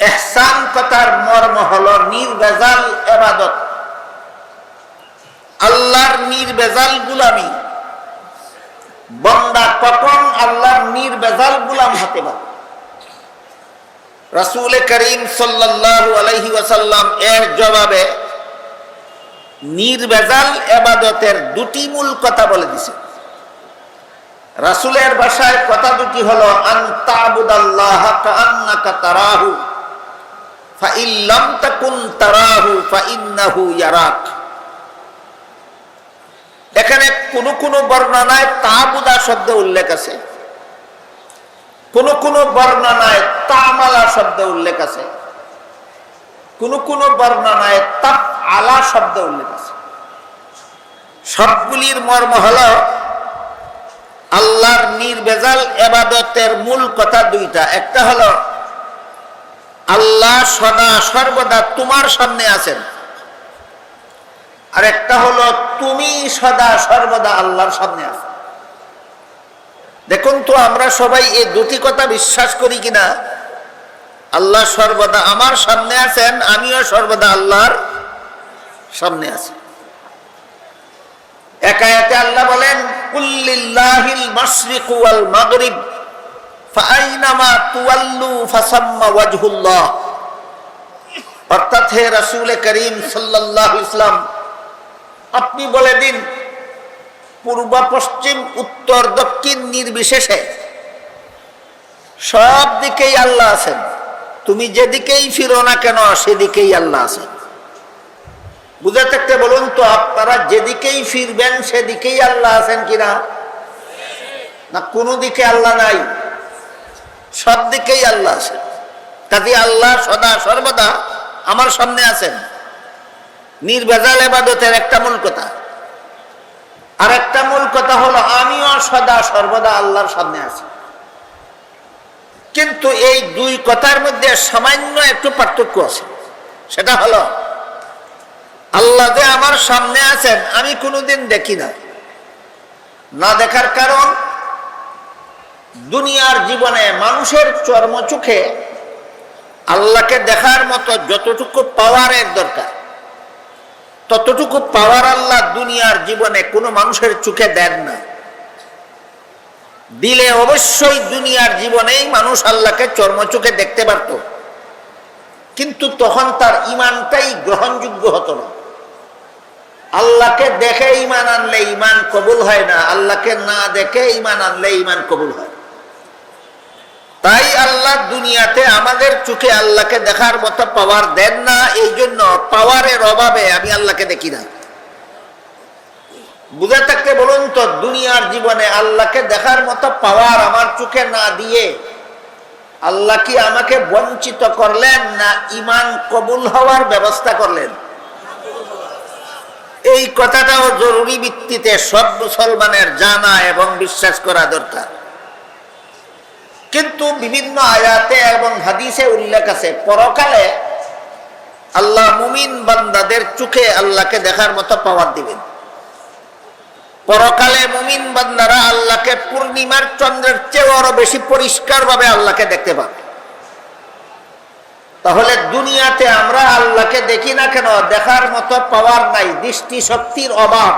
এহসান কথার মর্ম হলো নির্বেজাল এবাদত। আল্লাহর নির্বেজাল গুলামি। বন্দা কখন আল্লাহর নির্বেজাল গুলাম হতে পারে? রাসূল করিম সাল্লাল্লাহু আলাইহি ওয়াসাল্লাম এর জবাবে নির্বেজাল এবাদতের দুটি মূল কথা বলে দিছে। রাসুলের ভাষায় কথা দুটি হলো আনতাবুদাল্লাহ কাআন্নাকা তারাহু। এখানে কোন কোন বর্ণনায় তাবুদা শব্দ উল্লেখ আছে। কোন কোন বর্ণনায় তামালা শব্দ উল্লেখ আছে। কোন কোন বর্ণনায় তাপ আলা শব্দ উল্লেখ আছে। সবগুলির মর্ম হল আল্লাহর নির্বেজাল এবাদতের মূল কথা দুইটা। একটা হলো আল্লাহ সদা সর্বদা তোমার সামনে আছেন। আর একটা হলো, তুমি সদা সর্বদা আল্লাহর সামনে আছো। দেখুন তো, আমরা সবাই এই দুটি কথা বিশ্বাস করি কিনা? আল্লাহ সর্বদা আমার সামনে আছেন, আমিও সর্বদা আল্লাহর সামনে আছি। একা একে আল্লাহ বলেন কুল্লিল্লাহিল মাশরিকু ওয়াল মাগরিব। ফাআইনামা তুওয়াল্লু ফাসাম্মা ওয়াজহুল্লাহ। অর্থাৎ হে করিম সাল্লাল্লাহু ইসলাম আপনি বলে দিন, পূর্ব, পশ্চিম, উত্তর, দক্ষিণ, নির্বিশেষে সব দিকেই আল্লাহ আছেন। তুমি যেদিকেই ফিরো না কেন, সেদিকেই আল্লাহ আছেন। বুঝে থাকতে বলুন তো, আপনারা যেদিকেই ফিরবেন, সেদিকেই আল্লাহ আছেন কিনা? না, কোনো দিকে আল্লাহ নাই। সব দিকেই আল্লাহ আছেন কাজে আল্লাহ সদা সর্বদা আমার সামনে আছেন। নির্বেজাল এবাদতের একটা মূল কথা। আর একটা মূল কথা হলো, আমিও সদা সর্বদা আল্লাহর সামনে আছি। কিন্তু এই দুই কথার মধ্যে সামান্য একটু পার্থক্য আছে। সেটা হলো, আল্লাহ যে আমার সামনে আছেন, আমি কোনোদিন দেখি না। না দেখার কারণ দুনিয়ার জীবনে মানুষের চর্ম চোখে আল্লাহকে দেখার মতো যতটুকু পাওয়ারের দরকার, ততটুকু পাওয়ার আল্লাহ দুনিয়ার জীবনে কোনো মানুষের চোখে দেন না। দিলে অবশ্যই দুনিয়ার জীবনেই মানুষ আল্লাহকে চর্ম চোখে দেখতে পারত, কিন্তু তখন তার ইমানটাই গ্রহণযোগ্য হতো না। আল্লাহকে দেখে ইমান আনলে ইমান কবুল হয় না, আল্লাহকে না দেখে ইমান আনলে ইমান কবুল হয়। তাই আল্লাহ দুনিয়াতে আমাদের চোখে আল্লাহকে দেখার মতো পাওয়ার দেন না, এই জন্য পাওয়ারের অভাবে আমি আল্লাহকে দেখি না। বুঝে থাকতে বলুন তো, দুনিয়ার জীবনে আল্লাহকে দেখার মতো পাওয়ার আমার চোখে না দিয়ে আল্লাহ কি আমাকে বঞ্চিত করলেন না ইমান কবুল হওয়ার ব্যবস্থা করলেন? এই কথাটাও জরুরি ভিত্তিতে সব মুসলমানের জানা এবং বিশ্বাস করা দরকার। কিন্তু বিভিন্ন আয়াতে এবং হাদিসে উল্লেখ আছে, পরকালে আল্লাহ মুমিন বান্দাদের চোখে আল্লাহকে দেখার মতো পাওয়ার দিবেন। পরকালে মুমিন বান্দারা আল্লাহকে পূর্ণিমার চন্দ্রের চেয়েও আরও বেশি পরিষ্কার ভাবে আল্লাহকে দেখতে পাবে। তাহলে দুনিয়াতে আমরা আল্লাহকে দেখি না কেন? দেখার মতো পাওয়ার নাই দৃষ্টি শক্তির অভাব।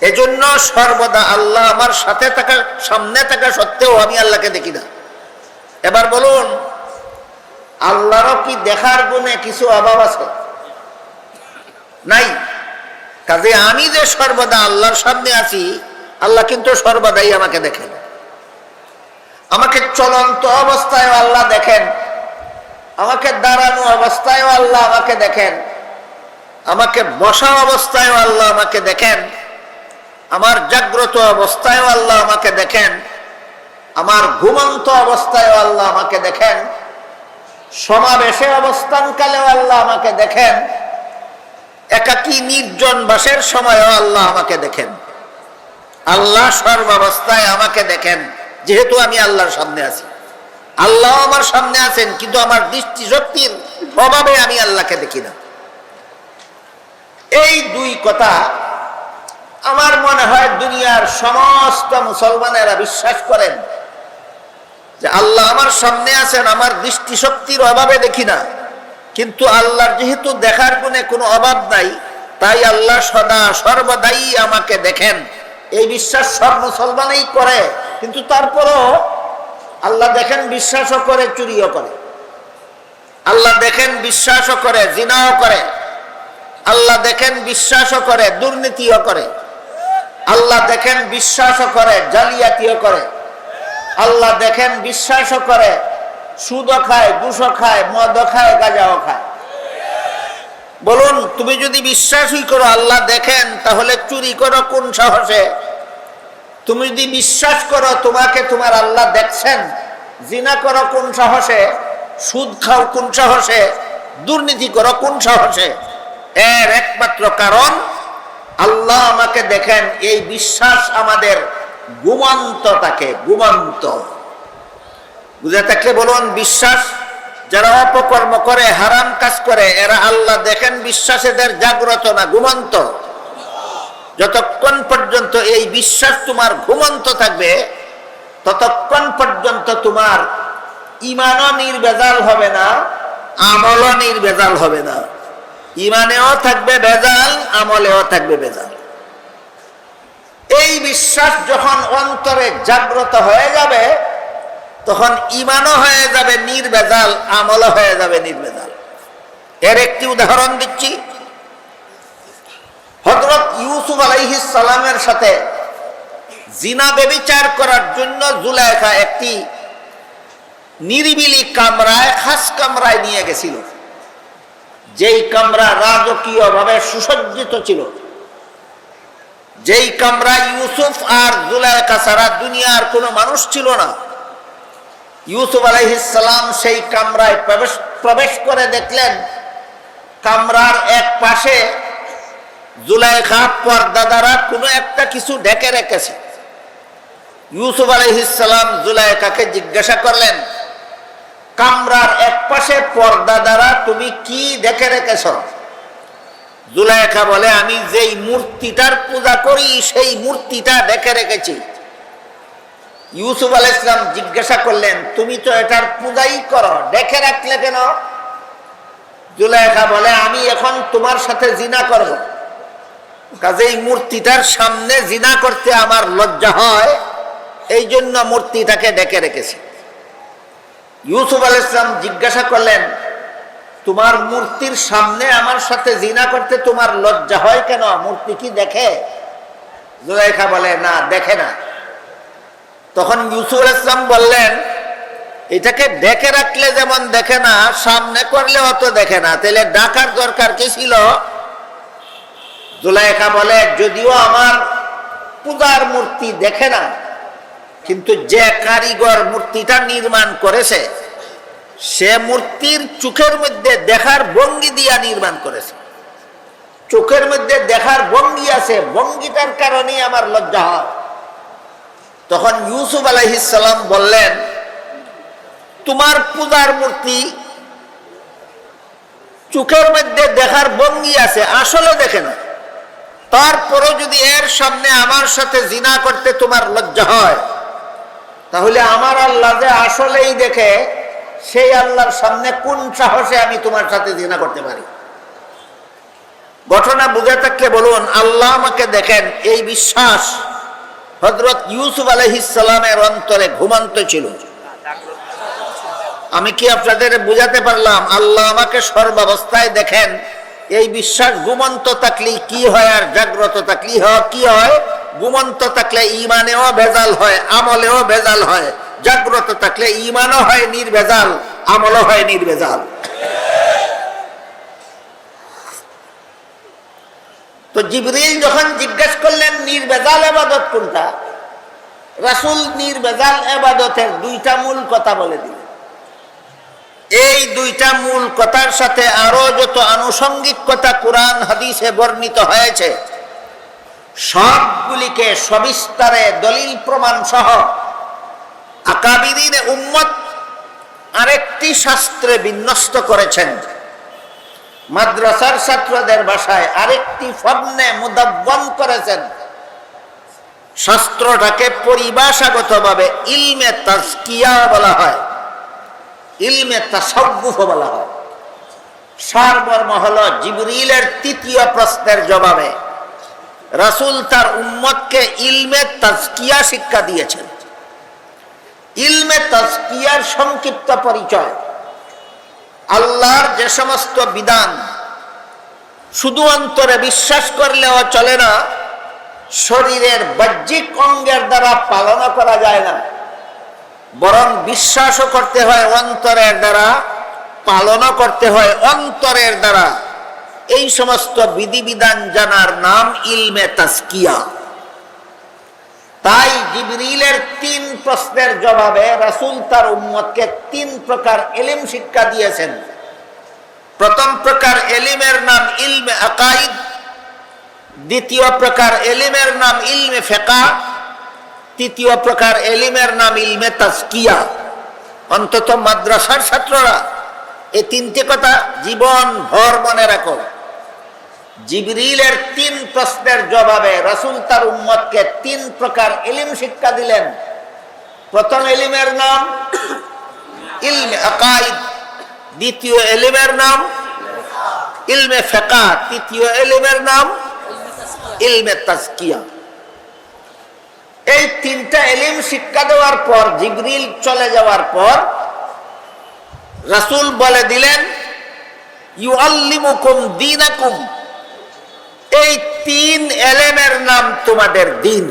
এজন্য সর্বদা আল্লাহ আমার সাথে থাকা, সামনে থাকা সত্ত্বেও আমি আল্লাহকে দেখি না। এবার বলুন, আল্লাহরও কি দেখার গুণে কিছু অভাব আছে? নাই। কাজে আমি যে সর্বদা আল্লাহর সামনে আছি, আল্লাহ কিন্তু সর্বদাই আমাকে দেখেন। আমাকে চলন্ত অবস্থায় আল্লাহ দেখেন। আমাকে দাঁড়ানো অবস্থায়ও আল্লাহ আমাকে দেখেন। আমাকে বসা অবস্থায়ও আল্লাহ আমাকে দেখেন। আমার জাগ্রত অবস্থায়ও আল্লাহ আমাকে দেখেন, আমার ঘুমন্ত অবস্থায়ও আল্লাহ আমাকে দেখেন, সমাবেশে অবস্থানকালেও আল্লাহ আমাকে দেখেন, একাকী নির্জন বাসের সময়ও আল্লাহ আমাকে দেখেন। আল্লাহ সর্বাবস্থায় আমাকে দেখেন, যেহেতু আমি আল্লাহর সামনে আছি। আল্লাহ আমার সামনে আছেন, কিন্তু আমার দৃষ্টি শক্তির অভাবে আমি আল্লাহকে দেখি না। এই দুই কথা আমার মনে হয় দুনিয়ার সমস্ত মুসলমানেরা বিশ্বাস করেন যে আল্লাহ আমার সামনে আছেন, আমার দৃষ্টিশক্তির অভাবে দেখি না। কিন্তু আল্লাহর যেহেতু দেখার গুণে কোনো অভাব নাই, তাই আল্লাহ সদা সর্বদাই আমাকে দেখেন। এই বিশ্বাস সব মুসলমানই করে, কিন্তু তারপরও আল্লাহ দেখেন, বিশ্বাসও করে, চুরিও করে। আল্লাহ দেখেন, বিশ্বাসও করে, জিনাও করে। আল্লাহ দেখেন, বিশ্বাসও করে, দুর্নীতিও করে। আল্লাহ দেখেন, বিশ্বাসও করে, জালিয়াতিও করে। আল্লাহ দেখেন, বিশ্বাসও করে, সুদও খায় ঘুষও খায়, মদও খায়, গাঁজাও খায়। বলুন, তুমি যদি বিশ্বাসই করো, আল্লাহ দেখেন, তাহলে চুরি করো কোন সাহসে? তুমি যদি বিশ্বাস করো, তোমাকে তোমার আল্লাহ দেখছেন, জিনা করো কোন সাহসে? সুদ খাও কোন সাহসে? দুর্নীতি করো কোন সাহসে? এর একমাত্র কারণ আল্লাহ আমাকে দেখেন, এই বিশ্বাস আমাদের গুমন্ত থাকে গুমন্ত বুঝে থাকলে বলুন, বিশ্বাস যারা অপকর্ম করে, হারাম কাজ করে, এরা আল্লাহ দেখেন বিশ্বাস এদের জাগ্রত না ঘুমন্ত? যতক্ষণ পর্যন্ত এই বিশ্বাস তোমার ঘুমন্ত থাকবে, ততক্ষণ পর্যন্ত তোমার ইমানও নির্বেজাল হবে না, আমলও নির্বেজাল হবে না। ইমানেও থাকবে বেজাল আমলেও থাকবে বেজাল এই বিশ্বাস যখন অন্তরে জাগ্রত হয়ে যাবে, তখন ইমানও হয়ে যাবে নির্বেজাল আমলও হয়ে যাবে নির্বেজাল এর একটি উদাহরণ দিচ্ছি। হজরত ইউসুফ আলাইহিস সালামের সাথে জিনা বেবিচার করার জন্য জুলাইখা একটি নিরিবিলি কামরায়, খাস কামরায় নিয়ে গেছিল। যেই কামরা রাজকীয় ভাবে সুসজ্জিত ছিল, যেই কামরা ইউসুফ আর জুলাইখা ছাড়া দুনিয়ার কোনো মানুষ ছিল না, ইউসুফ আলাইহিসালাম সেই কামরায় প্রবেশ প্রবেশ করে দেখলেন, কামরার এক পাশে জুলাইখা পর্দা দ্বারা কোনো একটা কিছু ঢেকে রেখেছে। ইউসুফ আলাইহিসালাম জুলাইখাকে জিজ্ঞাসা করলেন কামরার এক পাশে পর্দা দ্বারা তুমি কি দেখে রেখেছ? জুলাইখা বলে, আমি যেই মূর্তিটার পূজা করি, সেই মূর্তিটা দেখে রেখেছি। ইউসুফ আল ইসলাম জিজ্ঞাসা করলেন, তুমি তো এটার পূজাই করো, দেখে রাখলে কেন? জুলাইখা বলে, আমি এখন তোমার সাথে জিনা করব। কাজেই মূর্তিটার সামনে জিনা করতে আমার লজ্জা হয় এই জন্য মূর্তিটাকে ডেকে রেখেছি। ইউসুফ আল ইসলাম জিজ্ঞাসা করলেন, তোমার মূর্তির সামনে আমার সাথে জিনা করতে তোমার লজ্জা হয় কেন? মূর্তি কি দেখে? জুলাইখা বলে, না, দেখে না। তখন ইউসুফ আল ইসলাম বললেন, এটাকে ডেকে রাখলে যেমন দেখে না, সামনে করলে অত দেখে না। তাহলে ডাকার দরকার কি ছিল? জুলাইখা বলে, যদিও আমার পূজার মূর্তি দেখে না কিন্তু যে কারিগর মূর্তিটা নির্মাণ করেছে, সে মূর্তির চোখের মধ্যে দেখার ভঙ্গি দিয়া নির্মাণ করেছে। চোখের মধ্যে দেখার ভঙ্গি আছে, ভঙ্গিটার কারণেই আমার লজ্জা হয়। তখন ইউসুফ আলহিসাল্লাম বললেন, তোমার পূজার মূর্তি চোখের মধ্যে দেখার ভঙ্গি আছে, আসলে দেখে না তারপরও যদি এর সামনে আমার সাথে জিনা করতে তোমার লজ্জা হয় তাহলে আমার আল্লাহ যে আসলেই দেখে, সেই আল্লাহর সামনে কোন সাহসে আমি তোমার সাথে জিনা করতে পারি? ঘটনা বুঝে থাকলে বলুন, আল্লাহ আমাকে দেখেন, এই বিশ্বাস হজরত ইউসুফ আলহিসামের অন্তরে ঘুমান্ত ছিল। আমি কি আপনাদের বুঝাতে পারলাম, আল্লাহ আমাকে সর্বাবস্থায় দেখেন, এই বিশ্বাস ঘুমন্ত থাকলে কি হয় আর জাগ্রত থাকলে কি হয়? ঘুমন্ত থাকলে ইমানেও ভেজাল হয়, আমলেও ভেজাল হয়। জাগ্রত থাকলে ইমানও হয় নির্ভেজাল, আমলও হয় নির্ভেজাল। তো জিবরিল যখন জিজ্ঞেস করলেন নির্বেজাল এবাদত কোনটা? রাসুল নির্বেজাল এবাদতের দুইটা মূল কথা বলে দিলেন। এই দুইটা মূল কথার সাথে আরও যত আনুষঙ্গিক কথা কোরআন, হাদিসে বর্ণিত হয়েছে সবগুলিকে সবিস্তারে দলিল প্রমাণ সহ আকাবিদিন উম্মত আরেকটি শাস্ত্রে বিন্যস্ত করেছেন। মাদ্রাসার ছাত্রদের ভাষায় আরেকটি ফর্মে মুদাব্বন করেছেন। শাস্ত্রটাকে পরিভাষাগতভাবে ইলমে তাজকিয়া বলা হয়। ইলমে তাসব্বুফ বলা হয়। সারমর্ম হল জিবরিলের তৃতীয় প্রশ্নের জবাবে রাসূল তার উম্মতকে ইলমে তাজকিয়া শিক্ষা দিয়েছেন। ইলমে তাজকিয়ার সংক্ষিপ্ত পরিচয়। আল্লাহর যে সমস্ত বিধান, শুধু অন্তরে বিশ্বাস করলেও চলে না, শরীরের বাহ্যিক অঙ্গের দ্বারা পালন করা যায় না। বরং বিশ্বাসও করতে হয় অন্তরের দ্বারা, পালনও করতে হয় অন্তরের দ্বারা। এই সমস্ত বিধিবিধান জানার নাম ইলমে তাস্কিয়া তাই জিবরিলের তিন প্রশ্নের জবাবে রাসুল তার উম্মতকে তিন প্রকার এলিম শিক্ষা দিয়েছেন। প্রথম প্রকার এলিমের নাম ইলমে আকাইদ, দ্বিতীয় প্রকার এলিমের নাম ইলমে ফেকা, তৃতীয় প্রকার এলিমের নাম ইলমে তাজকিয়া। অন্তত মাদ্রাসার ছাত্ররা এই তিনটে কথা জীবন ভর মনে রাখো। জিবরিলের তিন প্রশ্নের জবাবে রাসূল তার উম্মতকে তিন প্রকার এলিম শিক্ষা দিলেন। প্রথম এলিমের নাম ইলমে আকাইদ, দ্বিতীয় এলিমের নাম ইলমে ফেকা তৃতীয় এলিমের নাম ইলমে তাজকিয়া। এই তিনটা এলিম শিক্ষা দেওয়ার পর, জিবরিল চলে যাওয়ার পর রাসূল বলে দিলেন ইউ আল্লিমুকুম দীনাকুম। এই তিন এলেমের নাম তোমাদের দিন।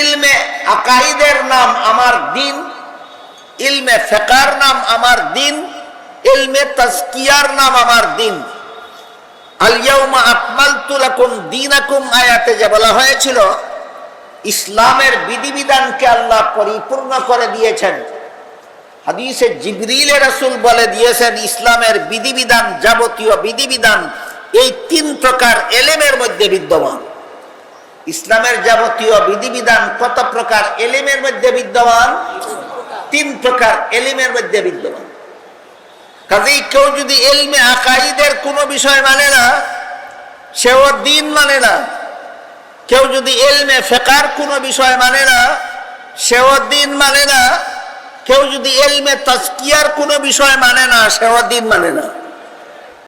ইলমে আকাইদের নাম আমার দিন, ইলমে ফেকার নাম আমার দিন, ইলমে তাজকিয়ার নাম আমার দিন। আলিয়াউমা আকমালতু লাকুম দীনাকুম, আয়াতে যে বলা হয়েছিল, ইসলামের বিধিবিধানকে আল্লাহ পরিপূর্ণ করে দিয়েছেন। হাদিসে জিবরিলে রাসূল বলে দিয়েছেন, ইসলামের বিধিবিধান, যাবতীয় বিধিবিধান এই তিন প্রকার এলেমের মধ্যে বিদ্যমান। ইসলামের যাবতীয় বিধিবিধান কত প্রকার এলেমের মধ্যে বিদ্যমান? তিন প্রকার এলিমের মধ্যে বিদ্যমান। কাজেই কেউ যদি এলমে আকাইদের কোনো বিষয় মানে না, সেও দিন মানে না। কেউ যদি এলমে ফেকার কোনো বিষয় মানে না, সেও দিন মানে না। কেউ যদি এলমে তাজকিয়ার কোনো বিষয় মানে না, সেও দিন মানে না।